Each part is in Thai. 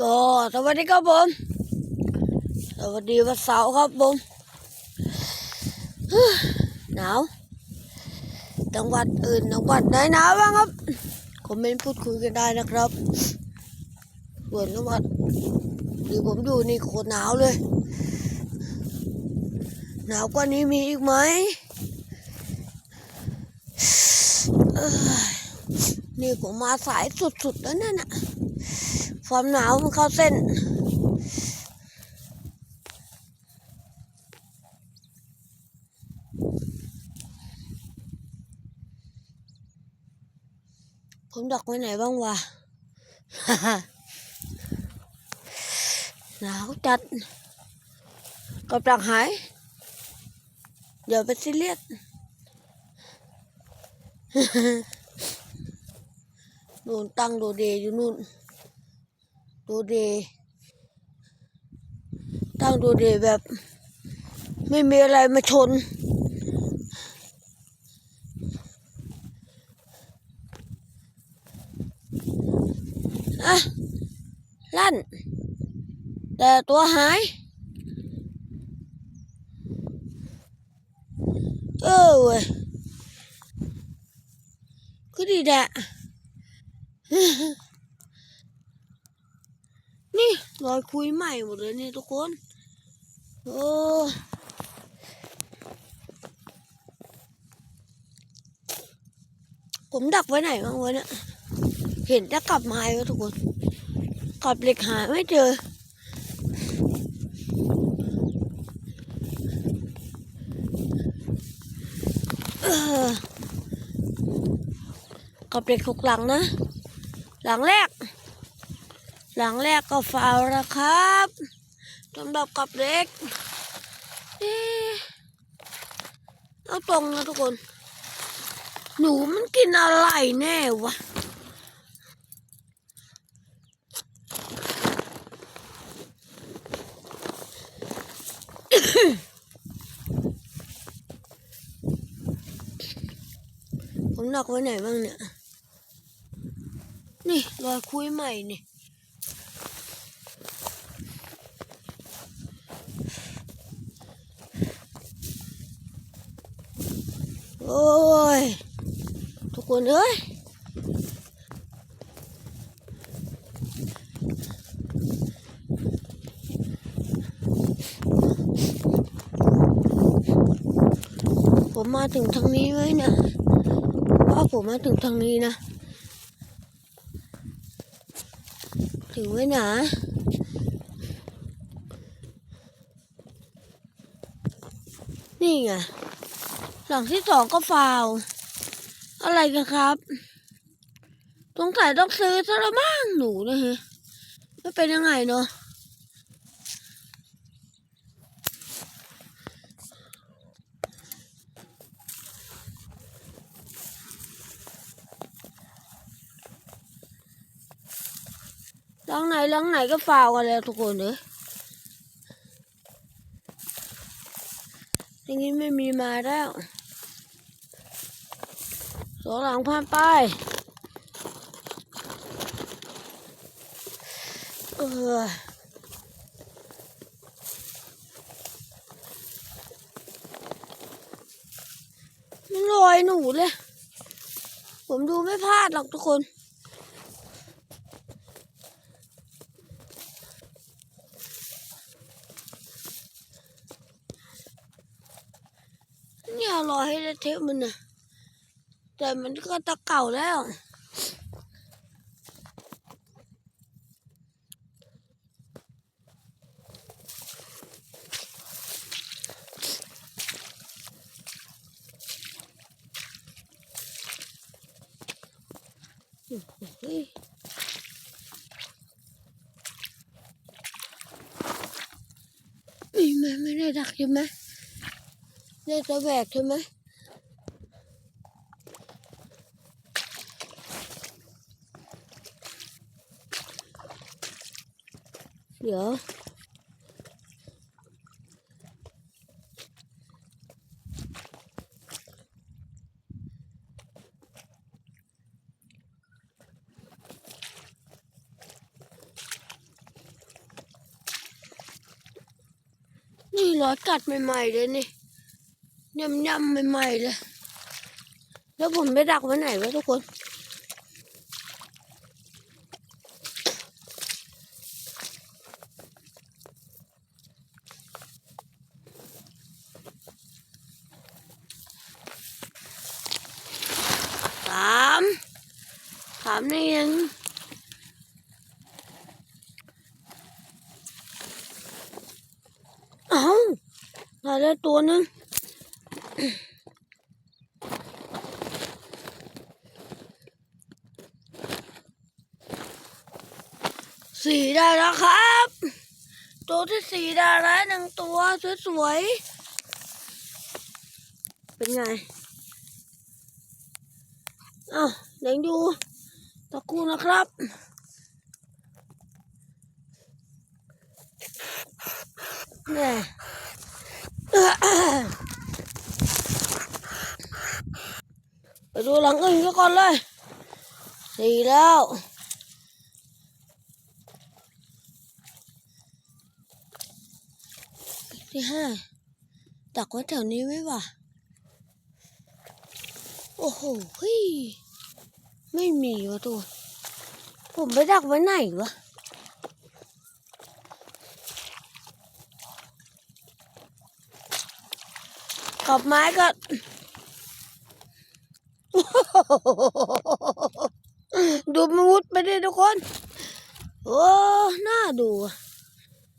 ก็สวัสดีครับผม สวัสดีวันเสาร์ครับผมหนาวจังหวัดอื่นจังหวัดไหนหนาวบ้างครับคอมเมนต์พูดคุยกันได้นะครับส่วนจังหวัดที่ผมอยู่นี่โคตรหนาวเลย หนาวกว่านี้มีอีกไหมนี่ผมมาสายสุดๆแล้วนั่นน่ะ ความหนาวมันเข้าเส้น ผมดักไว้ไหนบ้างวะ หนาวจัดกับดักหาย เดี๋ยวไปซีเรียสนู่นตั้งโดเดอยู่นู่น ดเดตั้งโดเดแบบ ไม่มีอะไรมาชนอะลั่น แต่ตัวหาย เออเว้ยก็ดีแดะ รอยคุยใหม่หมดเลยนี่ทุกคน โอ้ผมดักไว้ไหนบ้างวะเนี่ย เห็นจะกลับมาแล้วทุกคน กลับเหล็กหาไม่เจอเออกลับเหล็กหกหลังนะ หลังแรก หลังแรกก็ฟาวแล้วครับสำหรับกับเล็กเอ๊ะเอาตรงนะทุกคน หนูมันกินอะไรแน่วะผมหนักไว้ไหนบ้างเนี่ย นี่รอยคุยใหม่นี่ โอ้ย ทุกคนเอ้ยผมมาถึงทางนี้ไว้นะว่าผมมาถึงทางนี้นะ ถึงไว้นะนี่ไง หลังที่สองก็ฟาวอะไรกันครับสงสัยต้องซื้อซะละมั้งหนูนะฮะไม่เป็นยังไงเนาะหลังไหนหลังไหนก็ฟาวกันแล้วทุกคนเลยอย่างนี้ไม่มีมาแล้ว สองหลังผ่านไปเออมันลอยหนูเลย ผมดูไม่พลาดหรอกทุกคนเนี่ยรอให้ได้เทปมันนะ แต่มันก็ตะเก่าแล้วเฮ้ยเอ้ยไม่ไม่ได้ดักใช่ไหมได้ตะแบกใช่ไหม ดี๋ยวนี่รอยกัดใหม่ๆเลยนี่ยำๆใหม่ๆเลย แล้วผมไปดักไว้ไหนวะทุกคนามนี่ยังเอ้าได้แล้วตัวนึงสี่ได้แล้วครับ ตัวที่สี่ได้แล้วหนึ่งตัวสวยๆเป็นไงอ้าวเดี๋ยวดู ตะกูนะครับ เนี่ยไปดูหลังอื่นก็ก่อนเลย สี่แล้วที่ห้าตักไว้แถวนี้ไว้ว่ะ โอ้โหเฮ้ย ไม่มีวะตัวผมไปดักไว้ไหนวะกับไม้ก็ดูมันวุดไปดิทุกคน โอ้ น่าดูอะ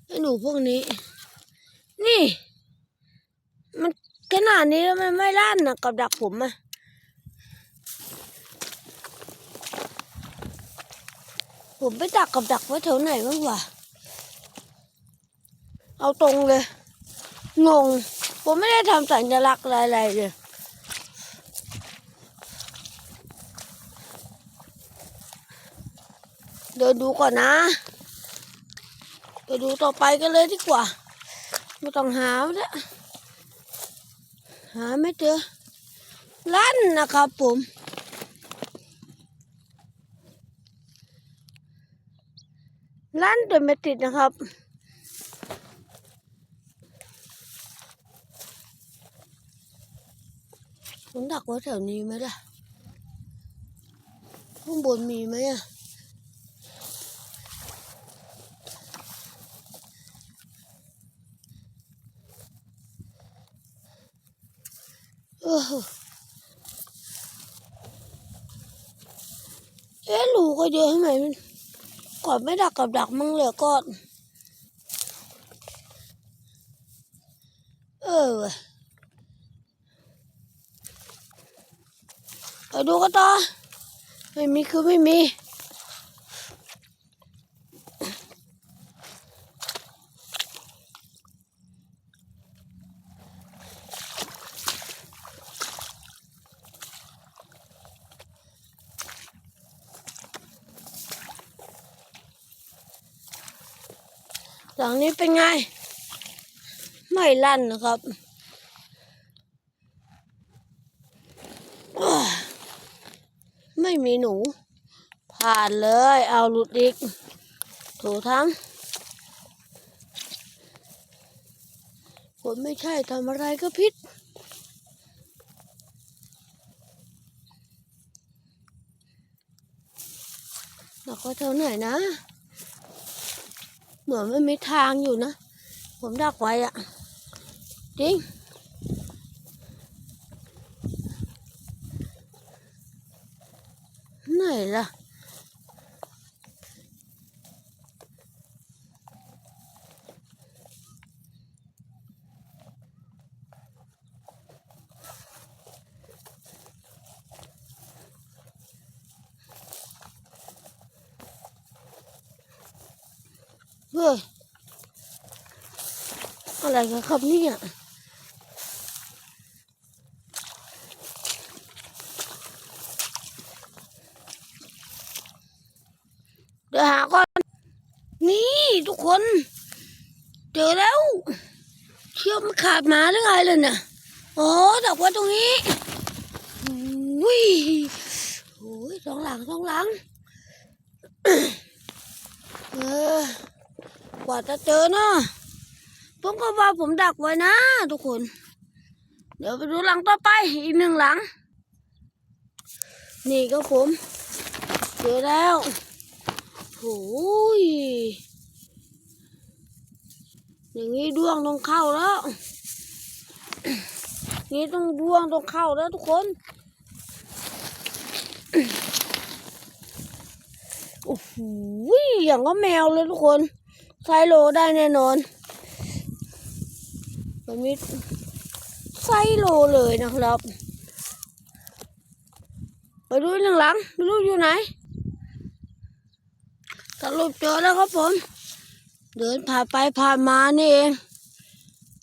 ไอ้หนูพวกนี้ นี่ มันขนาดนี้แล้วมันไม่ลั่นนะกับดักผมอะ ผมไปดักกับดักไว้แถวไหนบ้างวะเอาตรงเลย งง ผมไม่ได้ทำสัญลักษณ์อะไรเลยเดินดูก่อนนะไปดูต่อไปกันเลยดีกว่า ไม่ต้องหาแล้วหาไม่เจอลั่นนะครับผม ลั่นแต่ไม่ติดนะครับ ผมดักไว้แถวนี้ไหมล่ะ ข้างบนมีไหมอะเออเอ๊ะหลูก็เยอะทำไมมัน ก่อนไม่ดักกับดักมึงเหลือก่อน เออไปดูกันต่อไม่มีคือไม่มี หลังนี้เป็นไง ไม่ลั่นนะครับไม่มีหนู ผ่านเลยเอาหลุดอีก ถูทั้งผมไม่ใช่ทำอะไรก็พิษเราก็เท่าไหนนะ เหมือนไม่มีทางอยู่นะ ผมดักไว้อะจริงไหนล่ะ เฮ้ยอะไรกันครับเนี่ยเดี๋ยวหาก่อน นี่ทุกคน เจอแล้ว เชือกมันขาดมาหรือไงเลยเนี่ยอ๋อดักไว้ตรงนี้อุ้ยโอ้ยสองหลังสองหลัง เออ กว่าจะเจอเนาะผมก็ว่าผมดักไว้นะ ทุกคน เดี๋ยวไปดูหลังต่อไปอีกหนึ่งหลัง นี่ก็ผม เจอแล้วโอ้ยอย่างนี้ดวงต้องเข้าแล้ว นี่ต้องดวงต้องเข้าแล้วทุกคน โอ้โหอย่างก็แมวเลยทุกคน ไซโลได้แน่นอนแบบนี้ไซโลเลยนะครับ ไปดูหนึ่งหลังไม่รู้อยู่ไหนสรุปเจอแล้วครับผม เดินผ่านไปผ่านมานี่เอง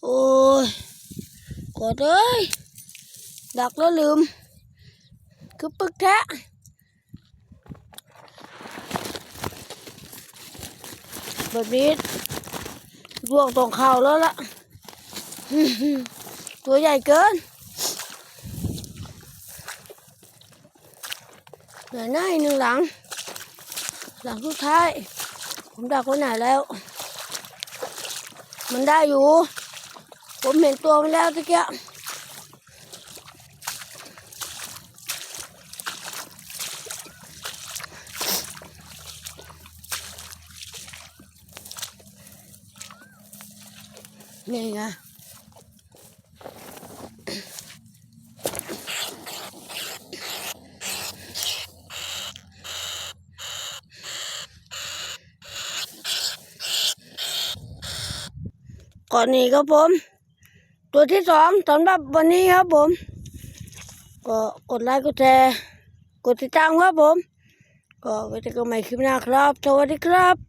โอ้ยกดเอ้ยดักแล้วลืม คือปึกแท้ แบบนี้ร่วงตรงเข่าแล้วล่ะ ตัวใหญ่เกินเหลือหน้าอีกหนึ่งหลัง หลังสุดท้าย ผมดักไว้ไหนแล้ว มันได้อยู่ ผมเห็นตัวมันแล้วตะเกีย นี่ไงก่อนนี้ครับผม ตัวที่สองสำหรับวันนี้ครับผม ก็กดไลค์กดแชร์กดติดตามครับผม ก็ไว้เจอกันใหม่คลิปหน้าครับ สวัสดีครับ